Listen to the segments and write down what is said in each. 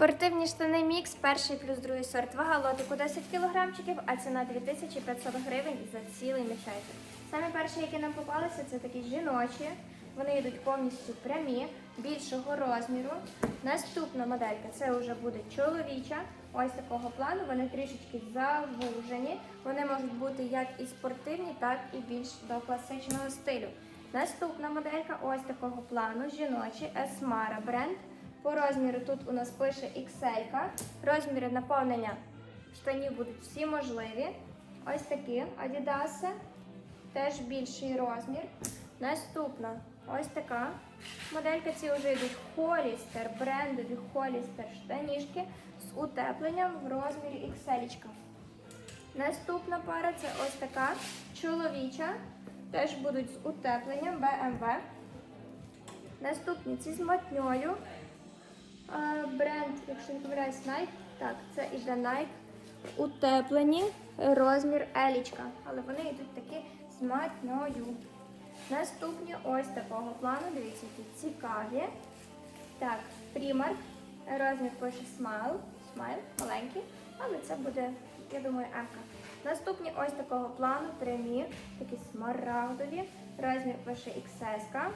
Спортивні штани мікс, перший плюс другий сорт. Вага лотику 10 кілограмчиків, а ціна 2500 гривень за цілий мішечок. Самі перші, які нам попалися, це такі жіночі. Вони йдуть повністю прямі, більшого розміру. Наступна моделька це вже буде чоловіча. Ось такого плану. Вони трішечки завужені. Вони можуть бути як і спортивні, так і більш до класичного стилю. Наступна моделька ось такого плану, жіночі, Esmara бренд. По розміру тут у нас пише XL. Розміри наповнення штанів будуть всі можливі. Ось такі Adidas, теж більший розмір. Наступна ось така моделька. Ці вже йдуть Hollister, брендові штанішки з утепленням в розмірі XL. Наступна пара це ось така чоловіча. Теж будуть з утепленням BMW. Наступні ці з матньою. Бренд, якщо не помиляюсь, Nike. Так, це іде Nike. Утеплені розмір елічка. Але вони йдуть такі з матньою. Наступні ось такого плану. Дивіться, які цікаві. Так, Primark. Розмір пише Smile. Smile, маленький. Але це буде, я думаю, М-ка. Наступні ось такого плану прямі, такі смарагдові. Розмір пише XS.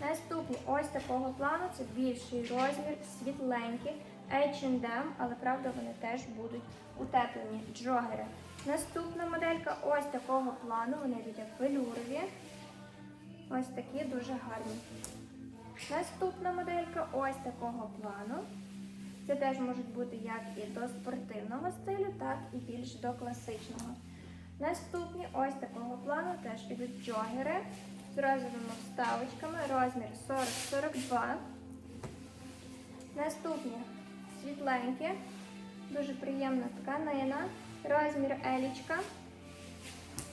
Наступні ось такого плану це більший розмір, світленькі, H&M, але правда вони теж будуть утеплені джогери. Наступна моделька ось такого плану, вони йдуть як велюрові. Ось такі дуже гарні. Наступна моделька ось такого плану. Це теж можуть бути як і до спортивного стилю, так і більш до класичного. Наступні ось такого плану теж ідуть джогери з розовими вставочками, розмір 40-42. Наступні світленькі, дуже приємна тканина, розмір елічка,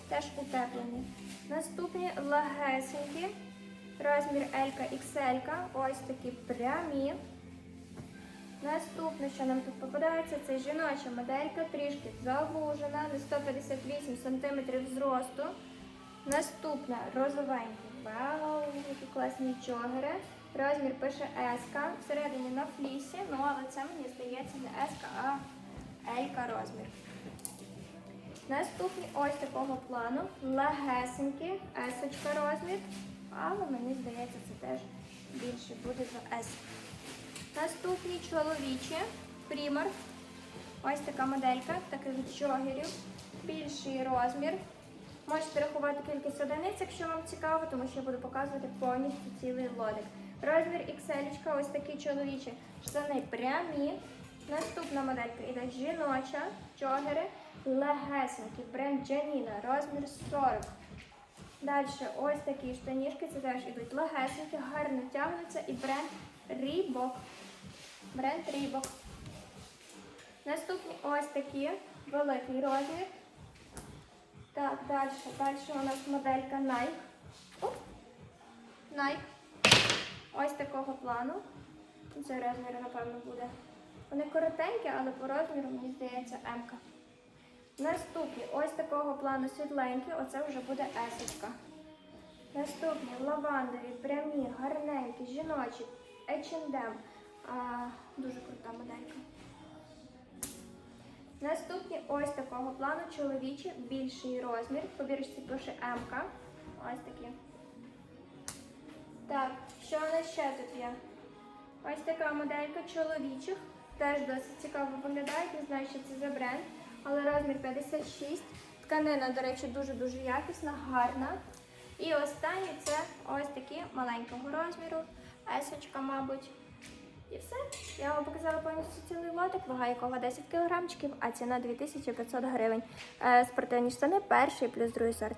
теж утеплені. Наступні легесенькі, розмір Елька XL, ось такі прямі. Наступне, що нам тут попадається, це жіноча моделька, трішки завужена, на 158 см зросту. Наступна розовенька. Вау, які класні чогери. Розмір пише S, всередині на флісі, ну але це мені здається не S, а L розмір. Наступні ось такого плану легесенькі, S розмір, але мені здається, це теж більше буде за S. Наступні чоловічі Primark. Ось така моделька таких джогерів. Більший розмір. Можете рахувати кількість одиниць, якщо вам цікаво, тому що я буду показувати повністю цілий лодик. Розмір XL, ось такі чоловічі штани прямі. Наступна моделька іде жіноча, джогери, легесенькі, бренд Janina, розмір 40. Далі ось такі штанішки, це теж ідуть легесенькі, гарно тягнуться і бренд Reebok. Бренд Reebok. Наступні ось такі, великий розмір. Так, далі. Далі у нас моделька Nike. Nike. Ось такого плану. Це розмір, напевно, буде. Вони коротенькі, але по розміру, мені здається, М. -ка. Наступні ось такого плану світленькі, оце вже буде есочка. Наступні лавандові, прямі, гарненькі, жіночі, H&M. Дуже крута моделька. Наступні ось такого плану чоловічі, більший розмір. По бірочці пише М. Ось такі. Так, що у нас ще тут є? Ось така моделька чоловічих. Теж досить цікаво виглядає, не знаю, що це за бренд, але розмір 56. Тканина, до речі, дуже-дуже якісна, гарна. І останні це ось такі маленького розміру, есочка, мабуть. І все. Я вам показала повністю цілий лотик, вага якого 10 кг, а ціна 2500 гривень. Е, Спортивні штани перший плюс другий сорт.